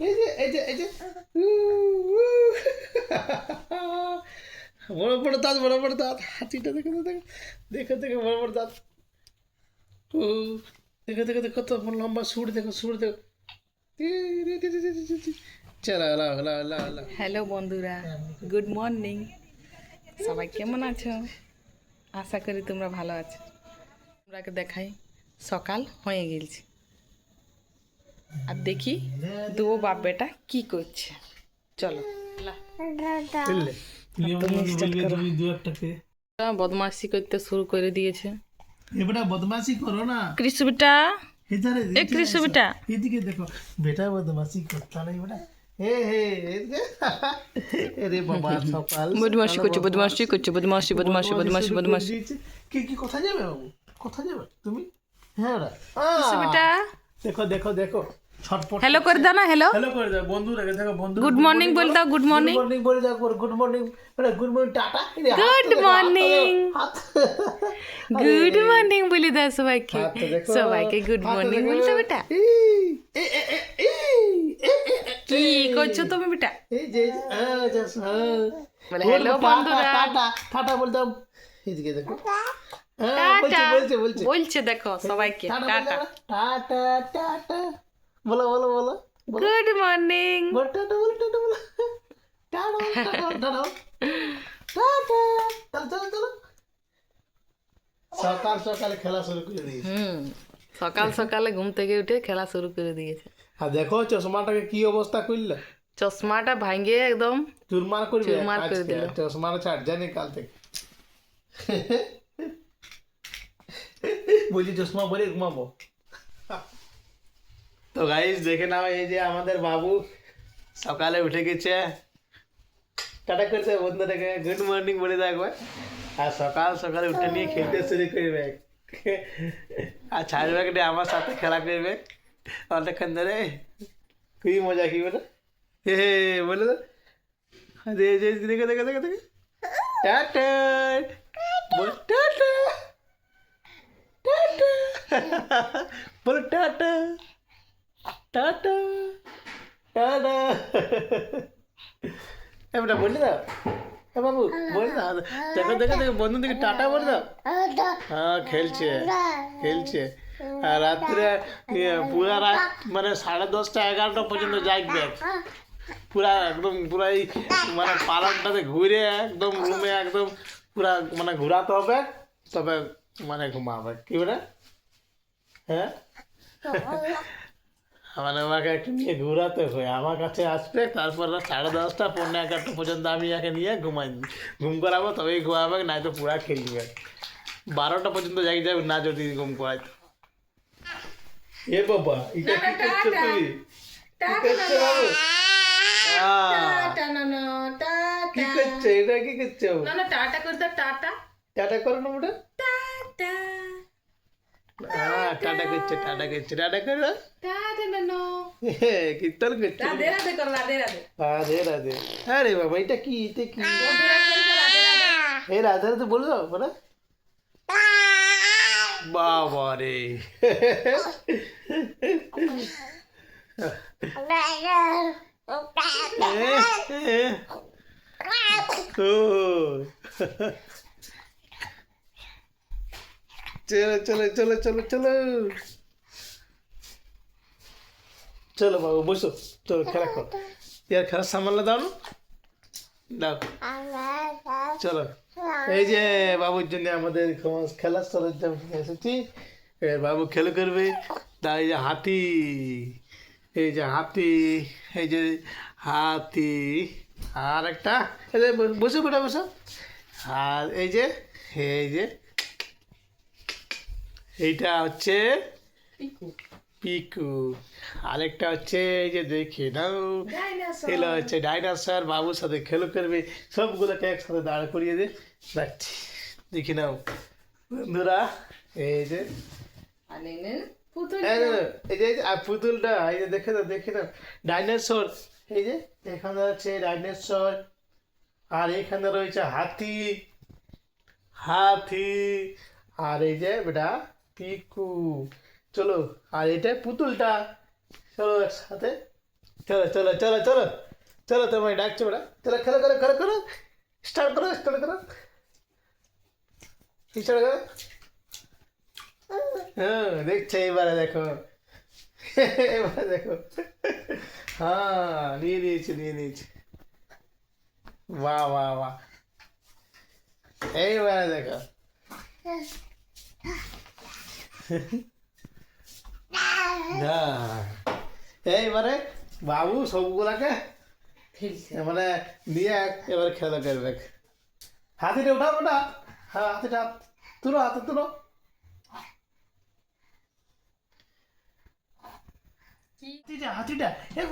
এই যে এই যে এই যে। বড় বড় দাঁত, বড় বড় দাঁত। হাতিটা দেখো দেখো। দেখো দেখো, বড় বড় দাঁত। ও, দেখো দেখো দেখো, কত লম্বা সুর, দেখো সুর, দেখো। হ্যালো বন্ধুরা। গুড মর্নিং সবাই কেমন আছো? আশা করি তোমরা ভালো আছো। তোমরাকে দেখাই। সকাল হয়ে গেছে। আর দেখি দু বাপ বেটা কি করছে। চলো। বদমাশি করতে শুরু করে দিয়েছে। এবারে বদমাশি করো না। কৃষ্ণ বেটা? এ কৃষ্ণ বেটা। এদিকে দেখো বেটা করতে নেই বদমাশি করছে বদমাশি করছে বদমাশি বদমাশি বদমাশি বদমাশি কি কি কোথায় যাবে বাবু? কোথায় যাবে? তুমি? হ্যাঁ দেখো দেখো দেখো। হ্যালো করে দাও না হ্যালো হ্যালো করে দাও বন্ধু রেখে দেখো বন্ধু গুড মর্নিং বলে দাও গুড মর্নিং গুড মর্নিং বলে দাও গুড মর্নিং বেটা গুড মর্নিং টাটা morning. হাত গুড মর্নিং বলে দাও সবাইকে। সবাইকে গুড মর্নিং দেখো। বলছো বেটা কি করছ তুমি বেটা? বলে হ্যালো টাটা, বন্ধুরা। টাটা টাটা বলতাম এইদিকে দেখো। হ্যাঁ, বলছে টাটা। বলছে বলছে। বলছে দেখো সবাইকে টাটা টাটা টাটা। টাটা বলো বলো বলো বলো গুড মর্নিং বলো, টাটা বলো টাটা বলো টাটা বলো, টাটা বলো, টাটা বলো। টাটা চলো চলো চলো সকাল সকালে খেলা শুরু করে দিয়েছে হুম সকাল সকালে ঘুম থেকে উঠে খেলা শুরু করে দিয়েছে আর দেখো চশমাটাকে কি অবস্থা করলে চশমাটা ভাঙিয়ে একদম চুরমার করবে চুরমার করে আজকে দিল। চশমার ছাড় জানি কাল থেকে বলছি চশমা পরে ঘুমাবো তো গাইস দেখে নাও এই যে আমাদের বাবু সকালে উঠে গেছে টাটা করছে বন্ধুটাকে গুড মর্নিং বলে দেখবে আর সকাল সকালে উঠে নিয়ে খেলতে শুরু করবে আর ছাড়বে একটা আমার সাথে খেলা করবে অনেকক্ষণ ধরে খুবই মজা কি বলে হে হে বলে তো দে দে দেখে দেখে দেখে দেখে টাটা বল টাটা টাটা বলো টাটা টাটা টাটা এবার বলে দাও এ বাবু বলে দাও দেখো দেখো দেখো বন্ধু দিকে টাটা বলে দাও হ্যাঁ খেলছে খেলছে আর রাত্রে পুরা রাত মানে সাড়ে দশটা এগারোটা পর্যন্ত জাগবে পুরা একদম পুরা এই মানে পালনটাতে ঘুরে একদম রুমে একদম পুরা মানে ঘোরাতে হবে তবে মানে ঘুমাবে কি বলে হ্যাঁ মানে আমাকে একটু নিয়ে ঘোরাতে হয়। আমার কাছে আসবে তারপর সাড়ে দশটা পনেরো এগারোটা পর্যন্ত আমি একে নিয়ে ঘুমাই। ঘুম করাবো তবেই ঘুমাবে নাই তো পুরা খেলবে। বারোটা পর্যন্ত জাগি যাবে না যদি ঘুম করাই এ বাবা এটা কি করছ তুমি? কি করছ বাবু? কি করছ? এটা কি করছ? টাটা করে দাও টাটা। টাটা করো না ওটা টাটা। টাটা করছে টাটা করছে টাটা করো কীর্তন করছে রাধে রাধে আরে বাবা এটা কি এটা কি এই রাধে রাধে বলে দাও বাবা রে ও। চলো চলো চলো চলো চলো। চলো বাবু, বসো। চলো খেলা করো। ইয়ার খেলার সামানটা দাও দাও। চলো। এই যে বাবুর জন্য আমাদের খেলার সরঞ্জাম এসেছি। বাবু খেলা করবে। তা এই যে হাতি। এই যে হাতি। এই যে হাতি। আর একটা। বসো বেটা বসো। আর এই যে এই যে এইটা হচ্ছে পিকু। আরেকটা হচ্ছে এই যে দেখে নাও। এগুলো হচ্ছে ডাইনোসর বাবুর সাথে খেলো করবে। সবগুলোকে একসাথে দাঁড় করিয়ে দে। রাখছি দেখি নাও। বন্ধুরা এই যে। পুতুল। এই যে, এই যে এই যে, আর পুতুলটা এই যে দেখে দাও দেখে দাও ডাইনোসর এই যে এখানে আছে ডাইনোসর। আর এখানে রয়েছে হাতি। হাতি। আর এই যে বেটা পিকু চলো আর এটা পুতুলটা চলো একসাথে চলো চলো চলো চলো চলো তোমায় ডাকছো বেটা চলো খেলো করো খেলো করো স্টার্ট করো স্টার্ট করো স্টার্ট করো হ্যাঁ দেখছে এবারে দেখো এবারে দেখো হ্যাঁ নিয়ে নিয়েছি নিয়ে নিয়েছি বাহ বাহ বাহ এইবারে দেখো না। এইবারে বাবু সবগুলাকে মানে নিয়ে এবারে খেলা করবে হাতিটা উঠাও ওটা হ্যাঁ হাতিটা তুলো হাতে তুলো। হাতিটা হাতিটা।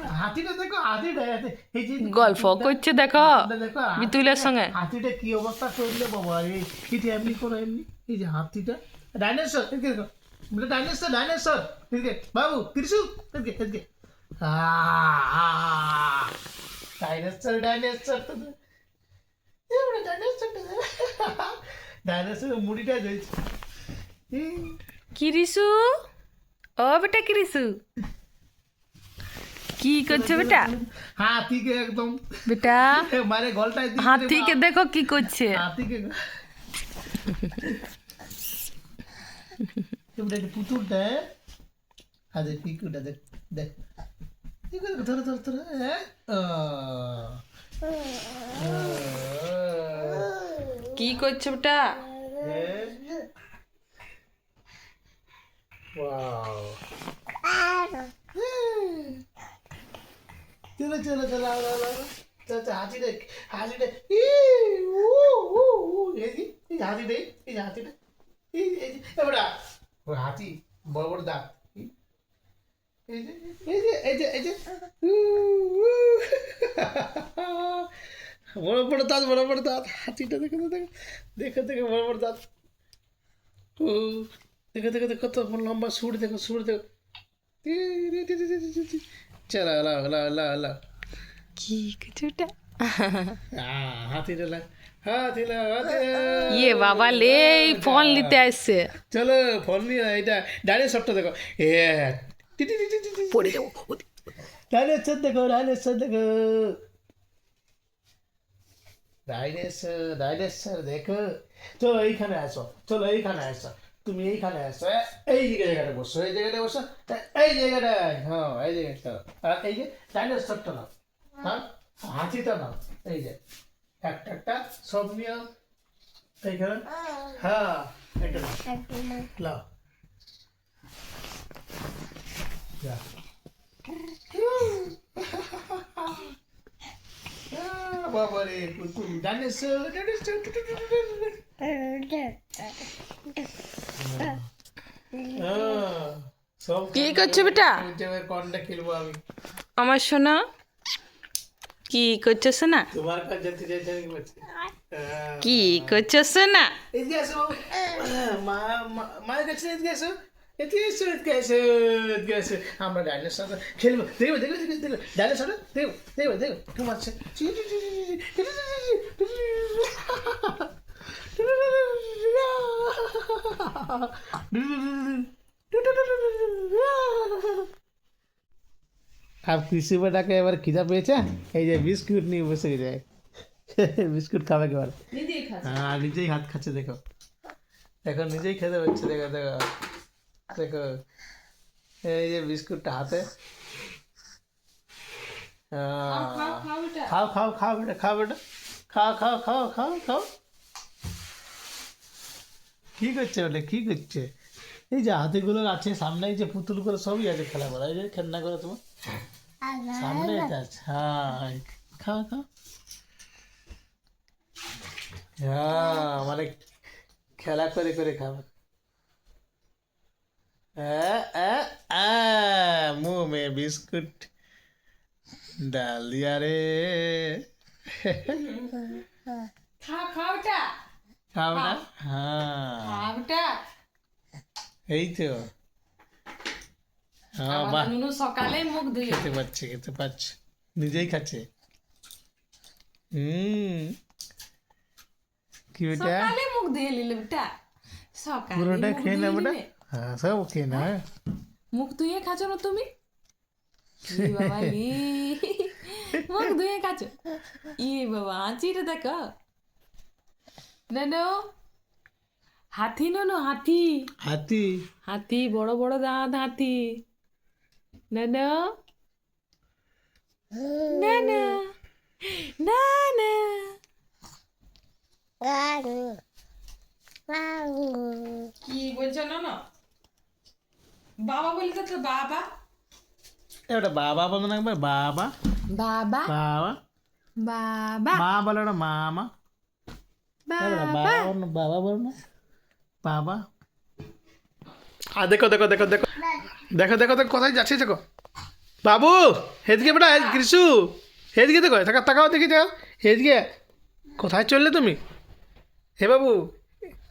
হাতিটা দেখো হাতিটা হাতি- এই যে গল্প করছে দেখো হাতিটা দেখো বিতুলের সঙ্গে। হাতিটা কি অবস্থা করলে বাবা এই এই এমনি করো এমনি। এই যে হাতিটা। ডাইনোসর ডাইনোসর এদিকে বাবু ত্রিশূল এদিকে এদিকে ডাইনোসর ডাইনোসর তো ডাইনোসর ডাইনোসর মুড়িটা রয়েছে কিরিসু ও বেটা কিরিসু কি করছে বেটা হাতিকে একদম বেটা মানে গলটায় হাতিকে দেখো কি করছে হাতিকে এবারে একটা পুতুলটা আরে পিকুটা দেখ দেখ পিকু দেখ ধরো ধরো ধরো হ্যাঁ? কি করছে বেটা? হ্যাঁ। চলো চলো চলো। চলো, চলো, হাতি দেখ হাতি দেখ। ই, উ, উ, উ, এই হাতি দেখ এই হাতিটা এই ওই হাতি বড় বড় দাঁত। এই যে এই যে এই যে এই যে। বড় বড় দাঁত বড় বড় দাঁত। হাতিটা দেখো দেখো। দেখো দেখো বড় বড় দাঁত। দেখো দেখো দেখো কত লম্বা সুর দেখো সুর দেখো। চলো হলো হলো হলো হলো কি করছে বেটা হাতি দিলা হাতি দিলা হাতি ইয়ে বাবা লে এই ফোন নিতে আসছে চলো ফোন নিয়ে এটা ডাইনোসরটা দেখো এ পড়ে যাবো ডাইনোসর দেখো ডাইনোসর দেখো ডাইনোসর ডাইনোসর দেখো চলো এইখানে আসো চলো এইখানে আসো তুমি এইখানে আসো এ, এই যে জায়গাটা বসো এই জায়গাটা বসো এ, এই জায়গাটায় হ্যাঁ এই জায়গাটা আর এই যে ডাইনোসরটা নাও হ্যাঁ হাতিটা নাও এই যে একটা একটা সব নিয়ে এইখানে হ্যাঁ এটা যা। বাবা রে কি করছ বেটা? যাবে কোনটা খেলব আমি। আমার সোনা? কি করছ সোনা তোমার কাছে যেতে আহ, কি করছ সোনা এদিকে আসো। মা মায়ের কাছে এদিকে আসো এদিকে এসো এদিকে এসো এদিকে এসো আমরা ডাইনোসর খেলব দেখবে দেখবে দেখবে দেখবে ডাইনোসর দেখো দেখবে আর কৃষি বেটাকে এবার খিদা পেয়েছে এই যে বিস্কুট নিয়ে বসে যায় বিস্কুট খাবে এবার হ্যাঁ নিজেই হাত খাচ্ছে দেখো দেখো নিজেই খেতে পাচ্ছে দেখো দেখো দেখো এই যে বিস্কুটটা হাতে খাও খাও খাও বেটা খাও বেটা খাও খাও খাও খাও খাও কি করছে ওটা কি করছে? এই যে হাতিগুলো আছে সামনে এই যে পুতুলগুলো সবই আছে খেলা করা এই যে খেলনা করে তোমার। সামনে এটা খাও খাও। হ্যাঁ মানে খেলা করে করে খাবে। মুহ মে বিস্কুট ডাল দিয়া রে। খাও খাওটা খাওটা হ্যাঁ। খাওটা এই তো। বাহ। সকালে মুখ ধুয়ে খেতে পাচ্ছে খেতে পাচ্ছে। নিজেই খাচ্ছে। হুম। কি বেটা সকালে মুখ ধুয়ে নিলে বেটা। সকালে পুরোটা খেয়ে না বেটা। হ্যাঁ সব খেয়ে না হ্যাঁ। মুখ ধুয়ে খাচ্ছ না তুমি? বাবা মুখ ধুয়ে খাচ্ছ? ই বাবা আঁচিটা দেখো। নানো হাতি নানো হাতি। হাতি? হাতি বড় বড় দাঁত হাতি। নানো নানা নানা কি বলছো না বাবা বলছে তো বাবা। এটা বাবা বলো না একবার বাবা। বাবা? বাবা? বাবা? মা বলো না মামা। বাবা বাবা? বলো না। বাবা? আর দেখো দেখো দেখো দেখো। দেখো দেখো দেখো, কোথায় যাচ্ছে দেখো। বাবু, হেদিকে বেটা কৃষু, হেদিকে দেখো, তাকা তাকাও দেখি যাও হেদিকে, কোথায় চললে তুমি? হে বাবু,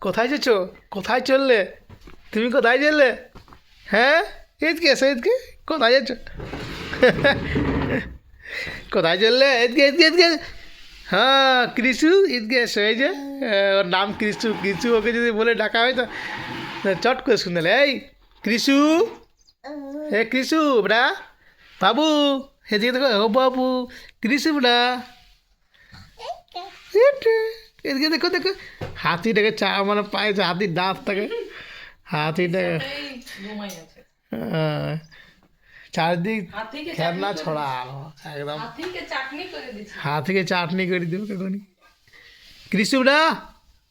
কোথায় যাচ্ছ? কোথায় চললে? তুমি কোথায় চললে? হ্যাঁ? এদিকে এসো এদিকে কোথায় যাচ্ছ? কোথায় চললে? এদিকে এদিকে এদিকে হ্যাঁ কৃষু এদিকে এসো এই যে ওর নাম কৃষু কৃষু ওকে যদি বলে ডাকা হয় তো, চট করে শুনে এই, কৃষু హే క్రిసు బ్రా బాబు హే దిగ ఓ బాబు క్రిసు బ్రా এদিকে দেখো দেখো হাতিটাকে চা মানে পায়েছে হাতি দাঁত থাকে হাতিটাকে চারদিক খেলনা ছড়াল একদম। হাতিকে চাটনি করে দেবো কখনই। কৃষ্ণরা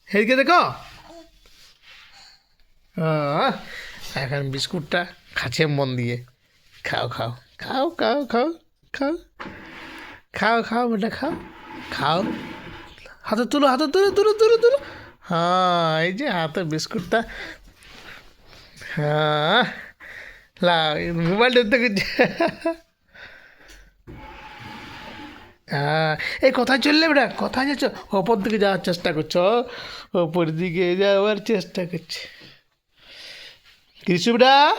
হেদিকে দেখো। এখন বিস্কুটটা। খাচ্ছে মন দিয়ে। খাও খাও খাও খাও খাও খাও। খাও খাও, বেটা, খাও। খাও। হাতে তুলো হাতে তুলো তুলো তুলো তুলো। হ্যাঁ এই যে হাতে বিস্কুটটা। হ্যাঁ। লা, মোবাইলটা থেকে হ্যাঁ। এই কোথায় চললে বেটা? কোথায় যাচ্ছ? ওপর দিকে যাওয়ার চেষ্টা করছ? ওপর দিকে যাওয়ার চেষ্টা করছে। কৃষি বেটা?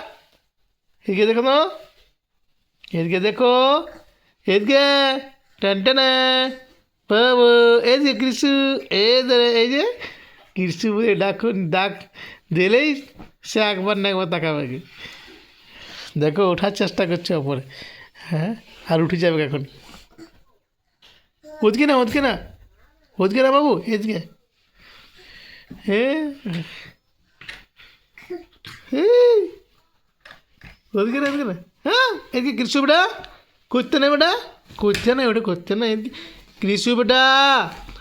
এদিকে দেখো না এদিকে দেখো। এদিকে। টান বাবু এই যে কৃষু এই যে এই যে কৃষু ডাকুন ডাক দিলেই সে একবার না একবার তাকাবে দেখো, ওঠার চেষ্টা করছে ওপরে। হ্যাঁ আর উঠে যাবে এখন ওদিকে না ওদিকে না। ওদিকে না বাবু, এদিকে। হ্যাঁ হ্যাঁ। ওদিকে হ্যাঁ এদিকে কৃষু বেটা করতে না বেটা করতে না ওটা করতে না এদিকে কৃষু বেটা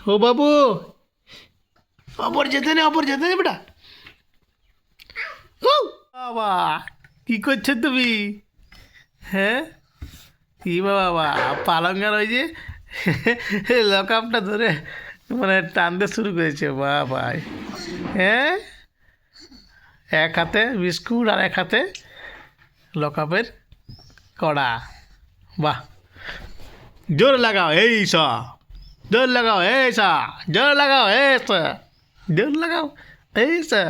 ও বাবু অপর যেতে না অপর যেতে না বেটা ও বাবা কি করছ তুমি হ্যাঁ কি বাবা পালঙ্গার ওই যে লকআপটা ধরে মানে টানতে শুরু করেছে বাবা হ্যাঁ এক হাতে বিস্কুট আর এক হাতে লকআপের কড়া। বাহ। জোর লাগাও এই সা। জোর লাগাও এই সা। জোর লাগাও এই সা। জোর লাগাও এই সা।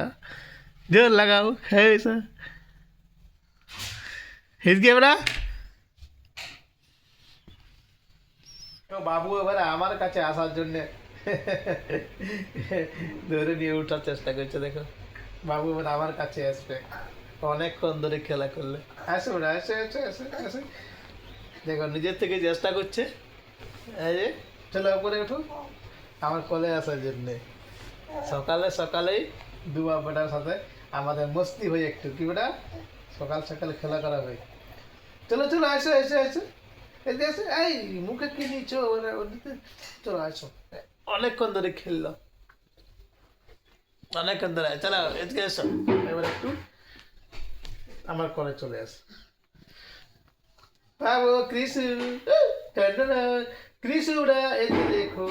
জোর লাগাও এই সা। হিসকে বেড়া তো বাবু এবারে আমার কাছে আসার জন্যে ধরে নিয়ে ওঠার চেষ্টা করছে দেখো। বাবু এবার আমার কাছে আসবে। অনেকক্ষণ ধরে খেলা করলে। আসো ওরা, আসে আসে আসে আসে। দেখো, নিজের থেকে চেষ্টা করছে। এই যে, চলো উপরে উঠো। আমার কলে আসার জন্যে। সকালে সকালেই দু বেটার সাথে আমাদের মস্তি হয় একটু। কি বেটা? সকাল সকাল খেলা করা হয়। চলো চলো, আসো এসো এসো এসো এই, মুখে কি নিচ্ছ চলো, আসো। অনেকক্ষণ ধরে খেললো। অনেকক্ষণ ধরে, চলো, এদিকে এসো এবার একটু আমার কলে চলে আসে। বাবু কৃষ্ণ কৃষ্ণরা এসে দেখো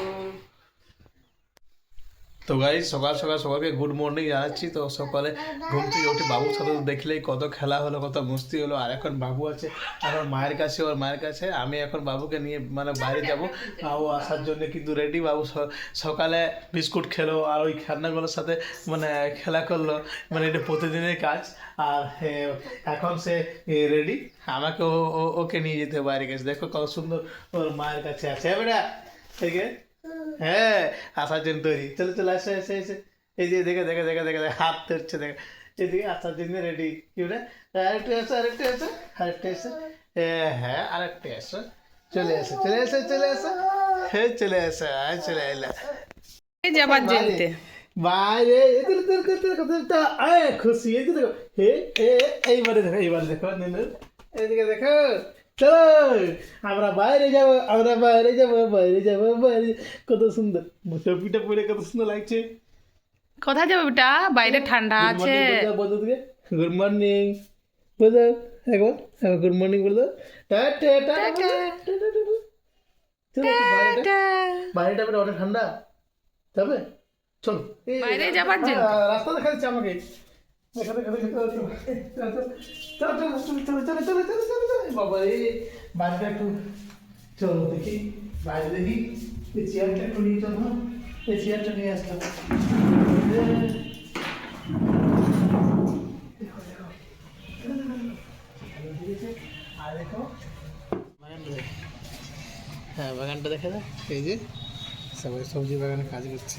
তো গাই সকাল সকাল সকালকে গুড মর্নিং জানাচ্ছি। তো সকালে ঘুম থেকে উঠে বাবুর সাথে দেখলেই কত খেলা হলো, কত মস্তি হলো। আর এখন বাবু আছে এখন মায়ের কাছে, ওর মায়ের কাছে। আমি এখন বাবুকে নিয়ে মানে বাইরে যাব। বাবু আসার জন্য কিন্তু রেডি বাবু সকালে বিস্কুট খেলো আর ওই খেলনাগুলোর সাথে মানে খেলা করল। মানে এটা প্রতিদিনের কাজ। আর এখন সে রেডি আমাকে ওকে নিয়ে যেতে বাইরে কাছে দেখো কত সুন্দর ওর মায়ের কাছে আছে। হ্যাঁ বেটা ঠিক আছে হ্যাঁ আসার জন্য তৈরি। চলো চলো আসে এসে এসে এই যে দেখে দেখে দেখে দেখে দেখে, হাত ধরছে দেখে। এদিকে আসার জন্য রেডি কি বলে? আরেকটু এসো আরেকটু এসো আরেকটু এসো হ্যাঁ আরেকটু এসো চলে আসে চলে আসে চলে আসে। হে চলে আসে আয় চলে এলা যাবার জেলতে বাইরে এদিকে এদিকে এদিকে এদিকে আয় খুশি। এদিকে দেখো হে এইবারে দেখো এইবারে দেখো এদিকে দেখো। চলো আমরা বাইরে যাব আমরা বাইরে যাব বাইরে যাব বাইরে। কত সুন্দর। টপিটা পরে কত সুন্দর লাগছে। কোথায় যাবে বেটা? বাইরে ঠান্ডা আছে। গুড মর্নিং বলো একবার একবার গুড মর্নিং বলে দাও। টাটা টাটা চলো বাইরে বাইরেটা বেটা অনেক ঠান্ডা। তবে চলো। বাইরে যাবার জন্য। আহ, রাস্তা দেখা যাচ্ছে আমাকে। বাবা এই বাইরেটা একটু চলো দেখি বাইরে দেখি এই চেয়ারটা একটু নিয়ে চলো হ্যাঁ? এই চেয়ারটা নিয়ে আসলাম হ্যাঁ বাগানটা দেখা যায় এই যে সবাই সবজি বাগানে কাজ করছে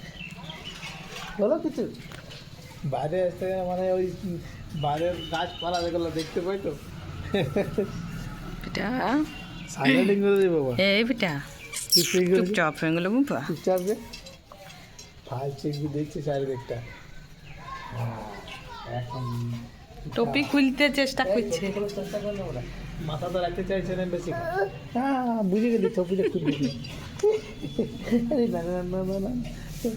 বলো কিছু। বাইরে আসতে মানে ওই বাইরের গাছপালা যেগুলো দেখতে পাই তো। বেটা সাইলেন্টিং দেবো বাবা। এই চুপচাপ হয়ে গেল বাবা। চুপচাপ? যে দেখছে চারিদিকটা। হ্যাঁ, এখন টপি খুলতে চেষ্টা করছে। মাথা তো রাখতে চাইছে না বেশি। হ্যাঁ বুঝে গেলি টপিটা আরে না না না না। তো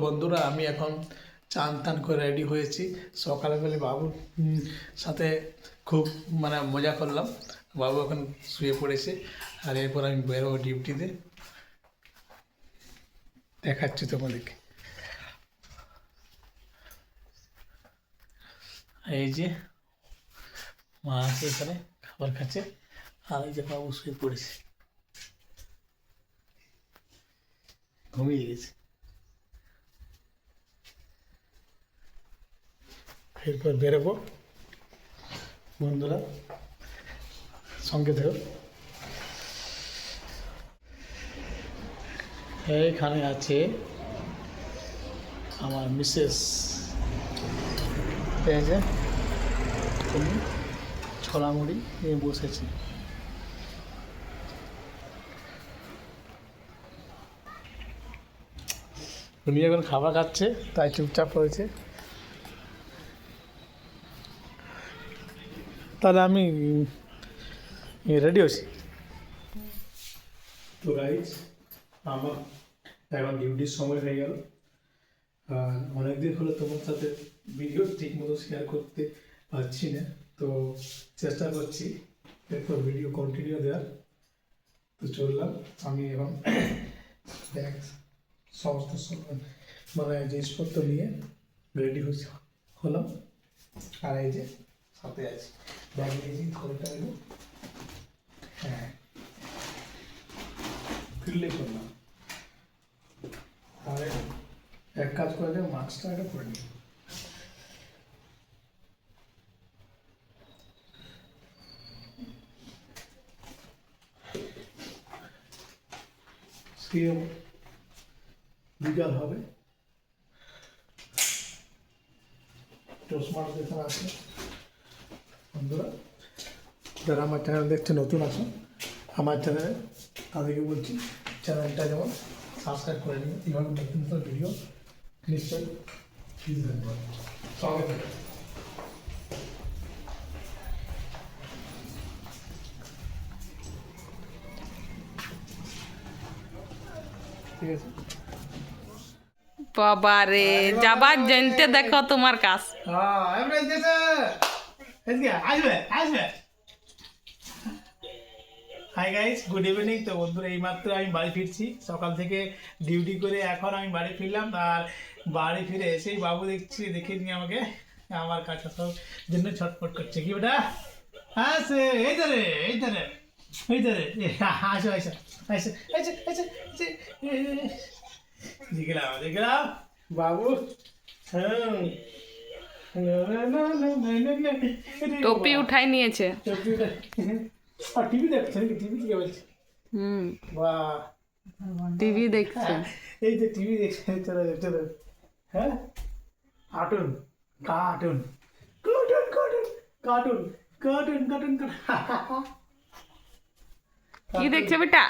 বন্ধুরা, আমি এখন চান টান করে রেডি হয়েছি। সকালবেলা বাবুর সাথে খুব মানে মজা করলাম। বাবু এখন শুয়ে পড়েছে। আর এরপর আমি বেরোবো ডিউটিতে। দেখাচ্ছি তোমাদেরকে। এই যে মা আছে এখানে খাবার খাচ্ছে, আর এই যে বাবু শুয়ে পড়েছে। ঘুমিয়ে গেছে। এরপর বেরোবো। বন্ধুরা, সঙ্গে থেকো। এইখানে আছে আমার মিসেস এই যে ছোলা মুড়ি নিয়ে বসেছি। উনি এখন খাবার খাচ্ছে? তাই চুপচাপ রয়েছে। তাহলে আমি রেডি হয়েছি। তো গাইজ আমার এখন ডিউটির সময় হয়ে গেল। আর অনেকদিন হলো তোমার সাথে ভিডিও ঠিক মতো শেয়ার করতে পারছি না। তো চেষ্টা করছি এরপর ভিডিও কন্টিনিউ দেওয়ার। তো চললাম, আমি এখন ব্যাগ সমস্ত মানে জিনিসপত্র নিয়ে রেডি হয়েছে হলাম। আর এই যে সাথে আছি, ব্যাগ নিয়েছি এলো হ্যাঁ। ফিরলে করলাম। তাহলে এক কাজ করে মাস্কটা একটা করে নিই। সিএম বিকাল হবে চশমাটা যেখানে আছে, বন্ধুরা, যারা আমার চ্যানেল দেখছে, নতুন আসো আমার চ্যানেলে তাদেরকে বলছি চ্যানেলটা যেমন সাবস্ক্রাইব করে নেবেন এইভাবে নতুন নতুন ভিডিও নিশ্চয়ই সঙ্গে। ঠিক আছে। বাবা রে যাবার জানতে দেখো তোমার কাজ। হাই গাইস গুড ইভিনিং তো বন্ধুরা এইমাত্র আমি বাড়ি ফিরছি। সকাল থেকে ডিউটি করে এখন আমি বাড়ি ফিরলাম আর বাড়ি ফিরে এসেই বাবু দেখছি দেখে নিয়ে আমাকে আমার কাছে সব জন্য ছটফট করছে। কি ওটা হ্যাঁ সে এই ধরে এই ধরে এ, আসো আসো আসো আসো আসো দেখলাম দেখলাম বাবু। হ্যাঁ। টপি উঠাই নিয়েছে। টিভি দেখছে টিভি থেকে বলছে। হুম। বাহ। টিভি দেখছে। এই যে টিভি দেখছে চলো চলো হ্যাঁ? Cartoon. Cartoon cartoon. Cartoon cartoon cartoon cartoon. কি দেখছে বেটা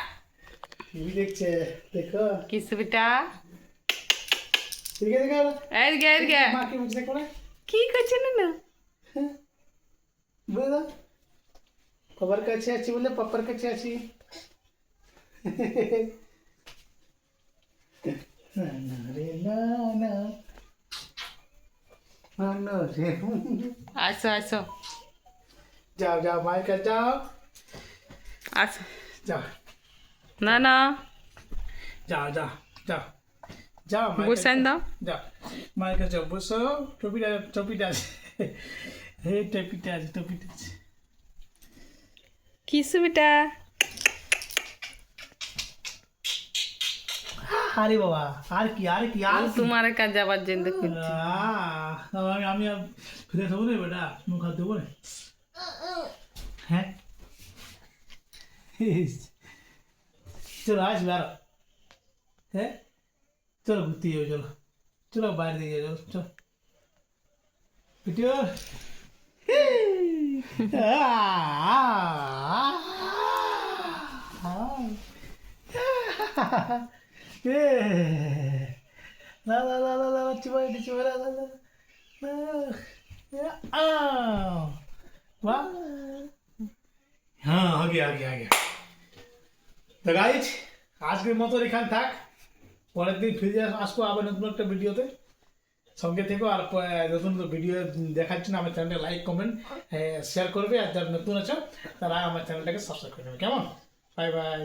টিভি দেখছে দেখো কিস বেটা ঠিক আছে দেখো এদিকে এদিকে মাকে বুঝতে করে কি করছে না বলে দাও পাপার কাছে আছি বলে পাপার কাছে আছি না না রে না না না না রে আসো আসো যাও যাও মায়ের কাছে যাও আসো যাও না না। যাও যাও যাও মায়ের বসান দাও। যাও মায়ের কাছে যাও, বসো। টপিটা টপিটা আছে। হে টপিটা আছে টপিটা আছে। কিস বেটা আরে বাবা আর কি আর কি আর তোমার কাজ যাবার জন্য আমি আমি আর ফিরে থাকব না বেটা? মুখ হাত দেবো না? ચલો આ જ મારો હે ચલો ગુતી જાવ ચલો ચલો બહાર દઈ જાવ ચલો ચલો ગુટ્યો La la la la la çıvara çıvara la la la ya aa va ha आ गया आ गया आ गया তো গাইজ আজকের মতো এখানে থাক। পরের দিন ফিরে আসব আবার নতুন একটা ভিডিওতে। সঙ্গে থেকো আর নতুন নতুন ভিডিও দেখার জন্য আমার চ্যানেলটা লাইক কমেন্ট শেয়ার করবে। আর যারা নতুন আছো, তারা আমার চ্যানেলটাকে সাবস্ক্রাইব করে নেবে। কেমন? Bye bye